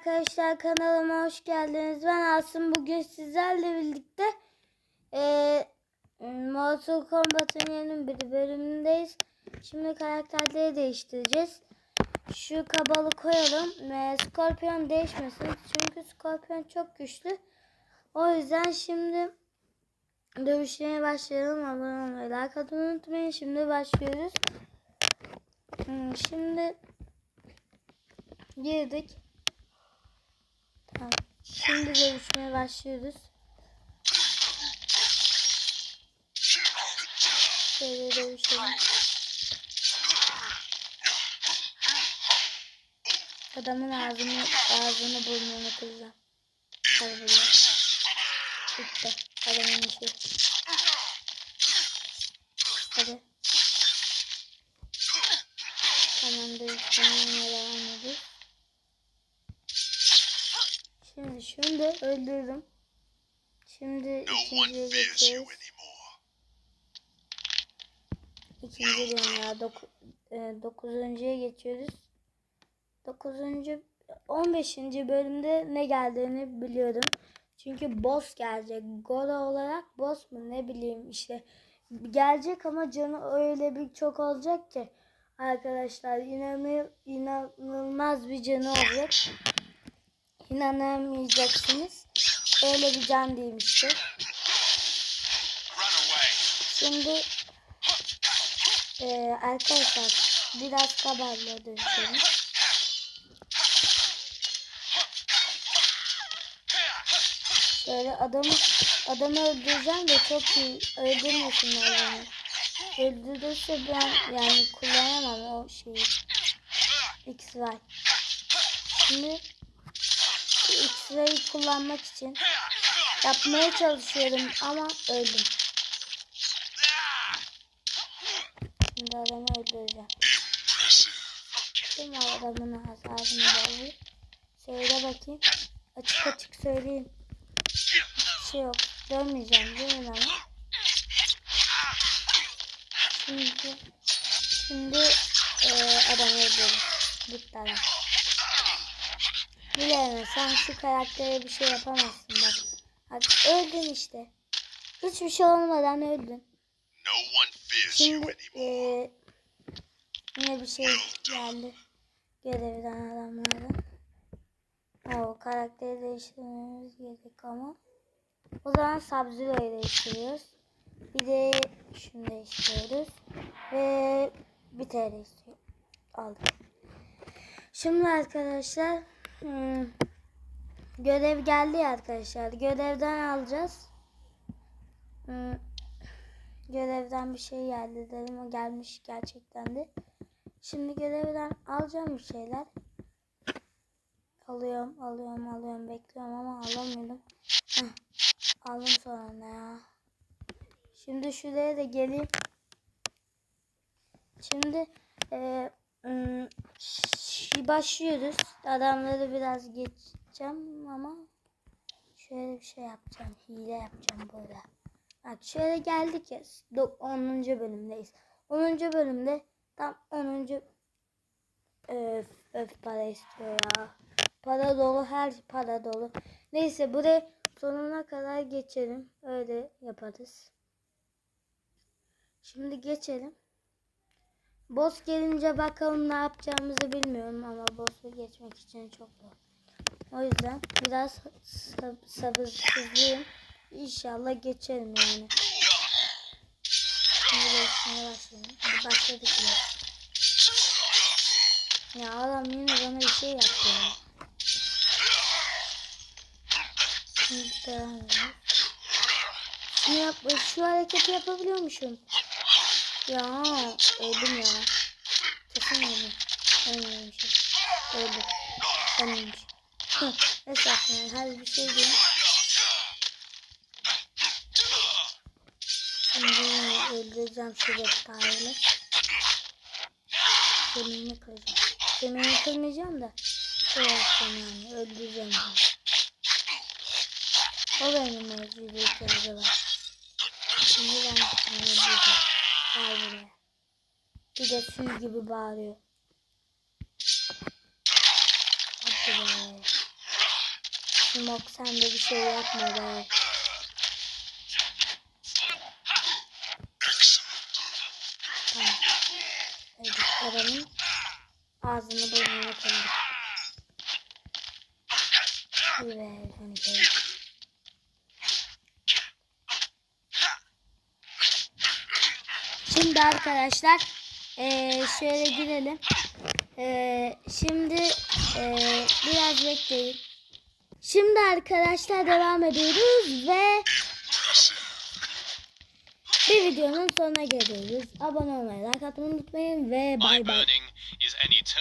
arkadaşlar kanalıma hoş geldiniz. Ben Asım. Bugün sizlerle birlikte eee Mortal Kombat'ın yeni bir bölümündeyiz. Şimdi karakterleri değiştireceğiz. Şu kabalı koyalım ve Scorpion değişmesin. Çünkü Scorpion çok güçlü. O yüzden şimdi dövüşmeye başlayalım. Abone olmayı, like atmayı unutmayın. Şimdi başlıyoruz. Hmm, Şimdi girdik. Tamam. Şimdi dövüşmeye başlıyoruz. Şöyle dövüşelim. Adamın ağzını, ağzını burnunu kıracağım. Hadi buraya. Bitti. Adamın işi. Hadi. Tamam dövüşmeye devam ediyoruz. Şimdi şunu da öldürdüm. Şimdi ikinciye geçiyoruz. İkinci dünya doku, e, dokuzuncuya geçiyoruz. Dokuzuncu, on beşinci bölümde ne geldiğini biliyorum. Çünkü boss gelecek. Gora olarak boss mu ne bileyim işte. Gelecek ama canı öyle bir çok olacak ki. Arkadaşlar inanı, inanılmaz bir canı olacak. İnanamayacaksınız. Öyle bir can away. Şimdi eee arkadaşlar biraz kabarla dönüşelim. Şöyle adamı adamı öldüreceğim de çok iyi öldürmesinler beni. Öldürürse ben yani kullanamam o şeyi. X-Ray. Şimdi X-Ray'i kullanmak için yapmaya çalışıyorum ama öldüm. Şimdi adamı öldüreceğim. Kim var adamın hasarını bağlı? Söyle bakayım. Açık açık söyleyin. Bir şey yok. Dönmeyeceğim değil mi ama? Şimdi şimdi eee adamı öldürdüm. Gitti adam. Bilene sen şu karaktere bir şey yapamazsın bak. Bak öldün işte. Hiçbir şey olmadan öldün. Şimdi eee yine bir şey geldi. Görevden adamlardan. Ha, o karakteri değiştirmemiz gerek ama. O zaman Sub-Zero'yu değiştiriyoruz. Bir de şunu değiştiriyoruz. Ve bir tane değiştiriyoruz. Aldık. Şimdi arkadaşlar hmm, görev geldi arkadaşlar. Görevden alacağız. Hmm, görevden bir şey geldi dedim. O gelmiş gerçekten de. Şimdi görevden alacağım bir şeyler. Alıyorum, alıyorum, alıyorum. Bekliyorum ama alamıyorum. Heh, aldım sonunda ya. Şimdi şuraya da geleyim. Şimdi ş- başlıyoruz. Adamları biraz geçeceğim ama şöyle bir şey yapacağım. Hile yapacağım böyle. Bak şöyle geldik ya. 10. bölümdeyiz. 10. bölümde tam 10. Öf, öf para istiyor ya. Para dolu her para dolu. Neyse buraya sonuna kadar geçelim. Öyle yaparız. Şimdi geçelim. Boss gelince bakalım ne yapacağımızı bilmiyorum ama boss'u geçmek için çok zor. O yüzden biraz sab sabırsızlıyım. İnşallah geçerim yani. Şimdi başlayalım. Hadi başladık bile. Ya adam yine bana bir şey yaptı ya. Şimdi devam edelim. Şunu yap, şu hareketi yapabiliyormuşum. Ya öldüm ya. Kesin öldüm. Ölmemişim. Öldüm. Ölmemişim. Neyse aslında her bir şey değil. Şimdi öldüreceğim şu reptile'ı. Kemiğini kıracağım. Kemiğini kırmayacağım da. Şey yapacağım yani öldüreceğim. O benim mevzuda ihtiyacı var. Şimdi ben öldüreceğim. Buraya. Bir de sül gibi bağırıyor. Hadi be. Smoke sen de bir şey yapma be. Tamam. Hadi paranın ağzını burnuna koyduk. İyi be seni koyduk. Şimdi arkadaşlar eee, şöyle girelim. Eee, şimdi eee, biraz bekleyin. Şimdi arkadaşlar devam ediyoruz ve bir videonun sonuna geliyoruz. Abone olmayı, like atmayı unutmayın ve bay bay.